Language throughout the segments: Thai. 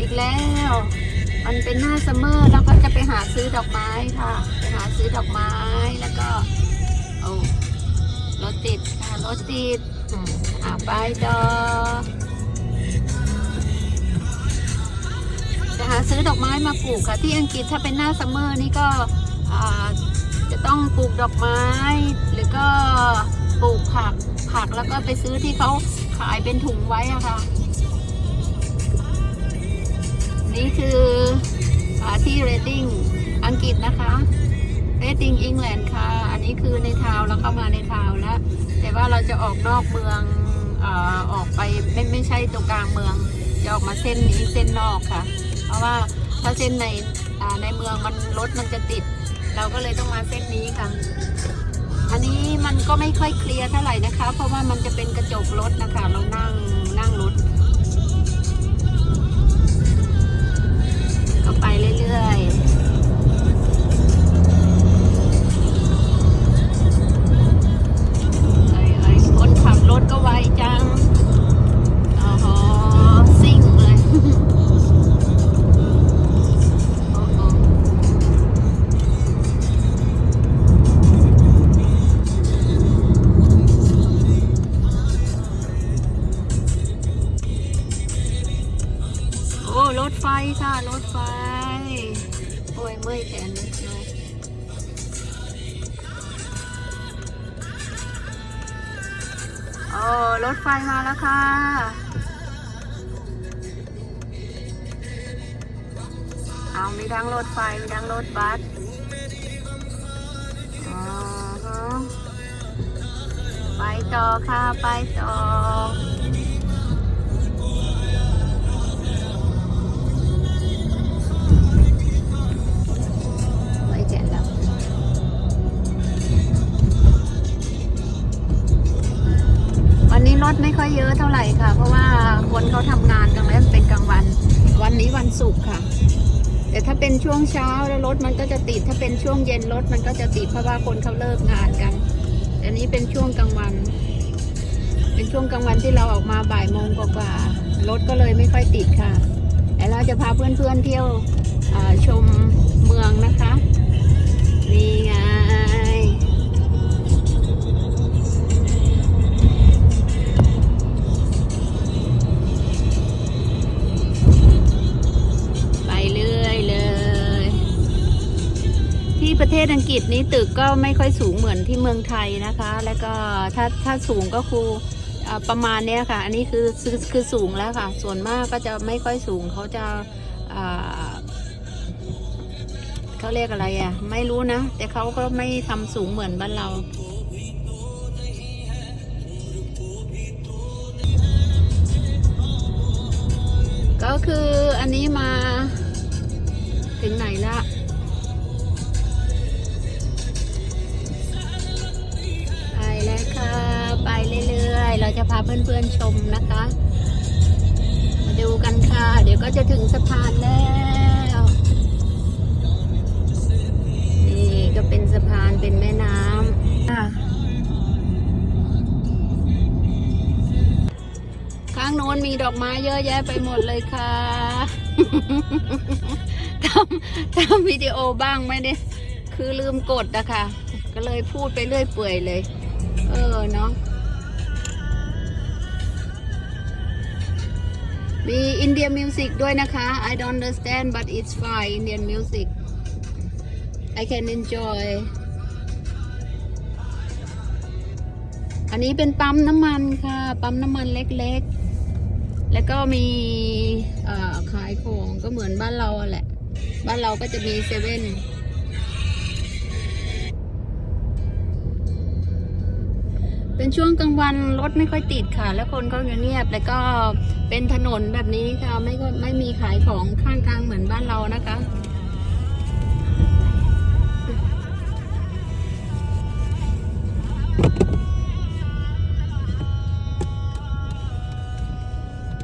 อีกแล้ว มันเป็นหน้าซัมเมอร์แล้วก็จะไปหาซื้อดอกไม้ค่ะไปหาซื้อดอกไม้แล้วก็โอ้รถติดค่ะรถติดอ่าไปต่อจะหาซื้อดอกไม้มาปลูกค่ะ ที่อังกฤษถ้าเป็นหน้าซัมเมอร์นี่ก็จะต้องปลูกดอกไม้ หรือก็ปลูกผักผักแล้วก็ไปซื้อที่เขาขายเป็นถุงไว้อะค่ะ นี่คืออาที่เรดดิ้งอังกฤษนะคะเรดดิ้งอังกฤษค่ะ อันนี้คือในทาวน์เราเข้ามาในทาวแล้ว แต่ว่าเราจะออกนอกเมืองเอ่อออกไปไม่ไม่ใช่ตรงกลางเมือง จะออกมาเส้นนี้เส้นนอกค่ะ เพราะว่าถ้าเส้นในในเมืองมันรถมันจะติด เราก็เลยต้องมาเส้นนี้ค่ะ อันนี้มันก็ไม่ค่อยเคลียร์เท่าไหร่นะคะ เพราะว่ามันจะเป็นกระจกรถนะคะ เรานั่งนั่งรถ ก็ไปเรื่อยๆไอ้คนขับรถก็ไวจัง อรถไฟมาแล้วค่ะ เอามีทั้งรถไฟ มีทั้งรถบัสอ๋อฮะไปต่อค่ะ ไปต่อ ถไม่ค่อยเยอะเท่าไหร่ค่ะ เพราะว่าคนเขาทำงานกันแล้วเป็นกลางวัน วันนี้วันศุกร์ค่ะ แต่ถ้าเป็นช่วงเช้าแล้วรถมันก็จะติด ถ้าเป็นช่วงเย็นรถมันก็จะติดเพราะว่าคนเขาเลิกงานกันแต่นี้เป็นช่วงกลางวัน เป็นช่วงกลางวันที่เราออกมาบ่ายโมงกว่าๆรถก็เลยไม่ค่อยติดค่ะแต่เราจะพาเพื่อนๆเที่ยวชมเมืองนะคะนี่ไง กฤษนี้ตึกก็ไม่ค่อยสูงเหมือนที่เมืองไทยนะคะ แล้วก็ถ้าถ้าสูงก็คือประมาณเนี้ยค่ะ อันนี้คือคือคือสูงแล้วค่ะ ส่วนมากก็จะไม่ค่อยสูงเขาจะเขาเรียกอะไรอะ ไม่รู้นะ แต่เขาก็ไม่ทำสูงเหมือนบ้านเราก็คืออันนี้มาถึงไหนละ พาเพื่อนๆชมนะคะ มาดูกันค่ะ เดี๋ยวก็จะถึงสะพานแล้วนี่ก็เป็นสะพานเป็นแม่น้ำค่ะข้างโน้นมีดอกไม้เยอะแยะไปหมดเลยค่ะทำทำวิดีโอบ้างไหมเนี่ยคือลืมกดนะคะ ก็เลยพูดไปเรื่อยเปื่อยเลย เออเนาะ มีอินเดียมิวสิกด้วยนะคะ I don't understand but it's fine Indian music I can enjoy อันนี้เป็นปั๊มน้ำมันค่ะ ปั๊มน้ำมันเล็กๆ แล้วก็มีขายของก็เหมือนบ้านเราแหละ บ้านเราก็จะมีเซเว่น เป็นช่วงกลางวันรถไม่ค่อยติดค่ะ แล้วคนก็เงียบแล้วก็เป็นถนนแบบนี้ค่ะไม่ก็ไม่มีขายของข้างทางเหมือนบ้านเรานะคะ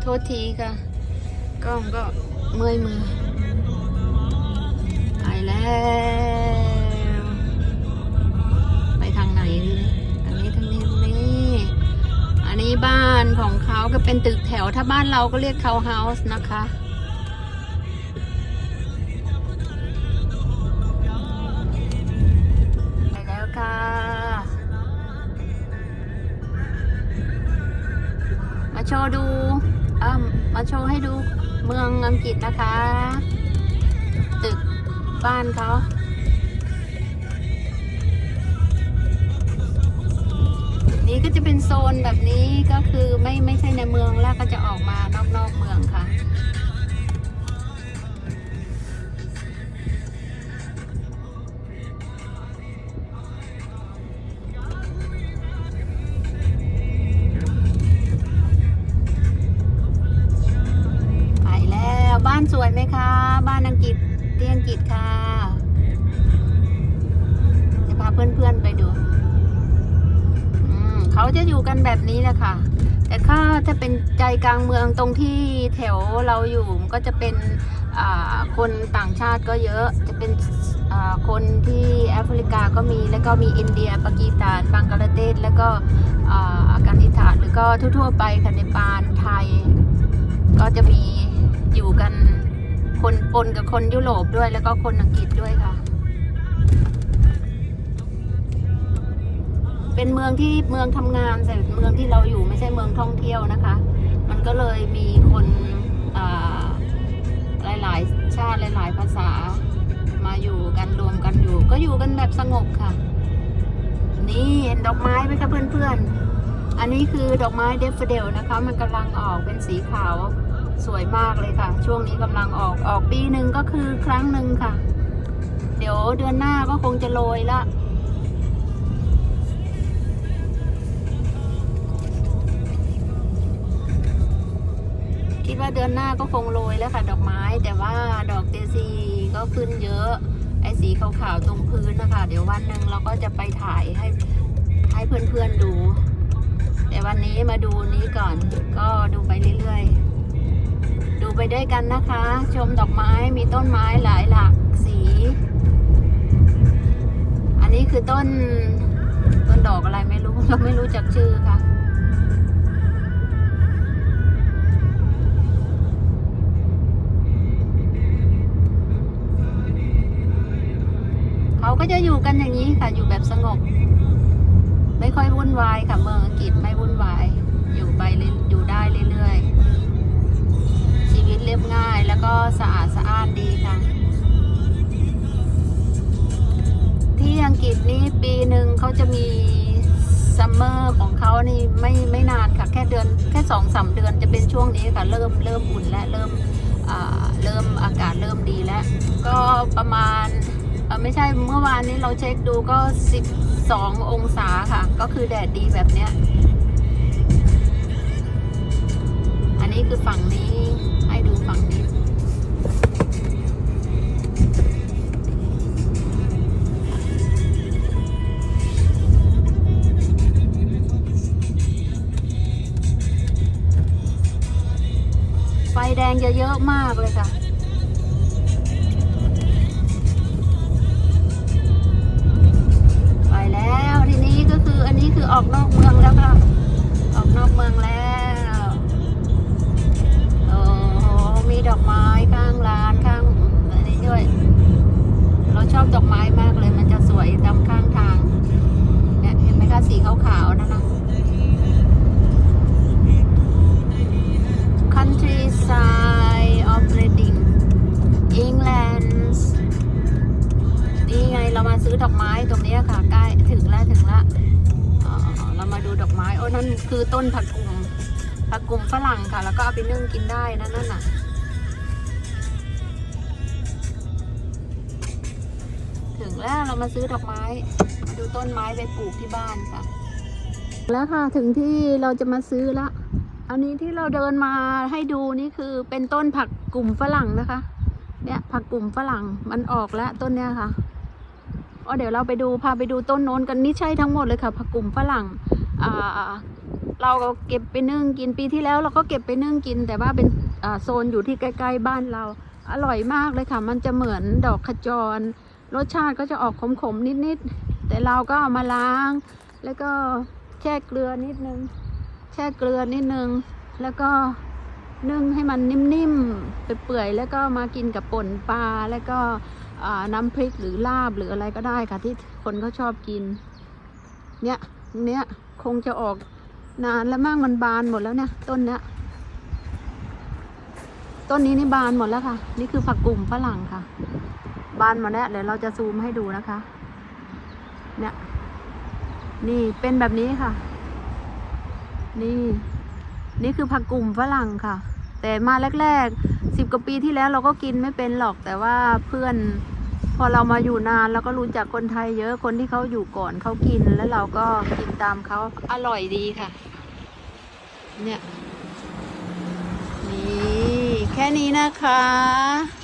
โทษทีค่ะกล้องก็เมื่อยมือไปแล้ว นี้บ้านของเขาก็เป็นตึกแถวถ้าบ้านเราก็เรียกเขาเฮาส์นะคะ ไปแล้วค่ะ มาโชว์ดูมาโชว์ให้ดูเมืองอังกฤษนะคะ ตึกบ้านเขา โซนแบบนี้ก็คือไม่ไม่ใช่ในเมืองแล้วก็จะออกมานอกนอกเมืองค่ะ ไปแล้วบ้านสวยไหมคะ บ้านอังกฤษที่อังกฤษค่ะ จะพาเพื่อนๆไปดู เขาจะอยู่กันแบบนี้แหละค่ะ แต่ถ้าถ้าเป็นใจกลางเมืองตรงที่แถวเราอยู่ก็จะเป็นคนต่างชาติก็เยอะ จะเป็นคนที่แอฟริกาก็มี แล้วก็มีอินเดีย ปากีสถาน บังกลาเทศ แล้วก็อาการนิฐาน หรือก็ทั่วๆไปค่ะในปานไทย ก็จะมีอยู่กันคนปนกับคนยุโรปด้วย แล้วก็คนอังกฤษด้วยค่ะ เป็นเมืองที่เมืองทำงานแต่เมืองที่เราอยู่ไม่ใช่เมืองท่องเที่ยวนะคะ มันก็เลยมีคนอ่าหลายๆ ชาติหลายๆ ภาษามาอยู่กันรวมกันอยู่ ก็อยู่กันแบบสงบค่ะ นี่เห็นดอกไม้ไหมคะเพื่อนๆ อันนี้คือดอกไม้เดฟเฟเดลนะคะ มันกำลังออกเป็นสีขาวสวยมากเลยค่ะ ช่วงนี้กำลังออกออกปีหนึ่งก็คือครั้งหนึ่งค่ะ เดี๋ยวเดือนหน้าก็คงจะโรยละ ว่าเดือนหน้าก็คงโรยแล้วค่ะ ดอกไม้ แต่ว่าดอกเดซีก็ขึ้นเยอะ ไอ้สีขาวๆตรงพื้นนะคะ เดี๋ยววันหนึ่งเราก็จะไปถ่ายให้ให้เพื่อนๆดู แต่วันนี้มาดูนี้ก่อนก็ดูไปเรื่อยๆ ดูไปด้วยกันนะคะ ชมดอกไม้มีต้นไม้หลายหลากสี อันนี้คือต้นต้นดอกอะไรไม่รู้เราไม่รู้จักชื่อค่ะ จะอยู่กันอย่างนี้ค่ะ อยู่แบบสงบ ไม่ค่อยวุ่นวายค่ะเมืองอังกฤษไม่วุ่นวาย อยู่ไปเรอยู่ได้เรื่อยๆ ชีวิตเรียบง่ายแล้วก็สะอาดสะอ้านดีค่ะ ที่อังกฤษนี่ปีหนึ่งเขาจะมีซัมเมอร์ของเขานี่ไม่ไม่นานค่ะ แค่เดือนแค่สองสามเดือนจะเป็นช่วงนี้ค่ะ เริ่มเริ่มอุ่นและเริ่มเริ่มอากาศเริ่มดีแล้ว ก็ประมาณ ไม่ใช่เมื่อวานนี้เราเช็คดูก็ 12 องศาค่ะ ก็คือแดดดีแบบเนี้ย อันนี้คือฝั่งนี้ให้ดูฝั่งนี้ไฟแดงจะเยอะมากเลยค่ะ องแล้วโอ้โหมีดอกไม้ข้างร้านข้างอันนี้ด้วย เราชอบดอกไม้มากเลยมันจะสวยตามข้างทางเนี่ยเห็นไหมคะสีขาวๆนั่นนะ countryside of Reading England นี่ไงเรามาซื้อดอกไม้ตรงนี้ค่ะ ใกล้ถึงแล้วถึงแล้ว เรามาดูดอกไม้ โอ้นั่นคือต้นผักกุมผักกุมฝรั่งค่ะ แล้วก็เอาไปนึ่งกินได้นะนั่นน่ะ ถึงแล้วเรามาซื้อดอกไม้ มาดูต้นไม้ไปปลูกที่บ้านค่ะ แล้วค่ะถึงที่เราจะมาซื้อละ อันนี้ที่เราเดินมาให้ดูนี่คือเป็นต้นผักกลุ่มฝรั่งนะคะ เนี่ยผักกลุ่มฝรั่งมันออกแล้วต้นเนี้ยค่ะ อ๋อเดี๋ยวเราไปดูพาไปดูต้นโน้นกันนี่ใช่ทั้งหมดเลยค่ะผักกลุ่มฝรั่งเราก็เก็บไปนึ่งกินปีที่แล้ว เราก็เก็บไปนึ่งกิน แต่ว่าเป็นโซนอยู่ที่ใกล้ๆบ้านเรา อร่อยมากเลยค่ะ มันจะเหมือนดอกขจร รสชาติก็จะออกขมๆนิดๆแต่เราก็เอามาล้าง แล้วก็แช่เกลือนิดนึง แช่เกลือนิดนึง แล้วก็นึ่งให้มันนิ่มๆเปื่อยๆแล้วก็มากินกับป่นปลาแล้วก็ น้ำพริกหรือลาบหรืออะไรก็ได้ค่ะ ที่คนเขาชอบกิน เนี่ยเนี้ยคงจะออกนานแล้วมั่งมันบานหมดแล้วเนี่ยต้นเนี้ยต้นนี้นี่บานหมดแล้วค่ะ นี่คือผักกลุ่มฝรั่งค่ะ บานหมดแล้วเดี๋ยวเราจะซูมให้ดูนะคะ เนี่ย นี่เป็นแบบนี้ค่ะ นี่ นี่คือผักกลุ่มฝรั่งค่ะ แต่มาแรกๆสิบกว่าปีที่แล้วเราก็กินไม่เป็นหรอกแต่ว่าเพื่อน อเรามาอยู่นานเราก็รู้จักคนไทยเยอะคนที่เขาอยู่ก่อนเขากินแล้วเราก็กินตามเขาอร่อยดีค่ะ เนี่ยนี่แค่นี้นะคะ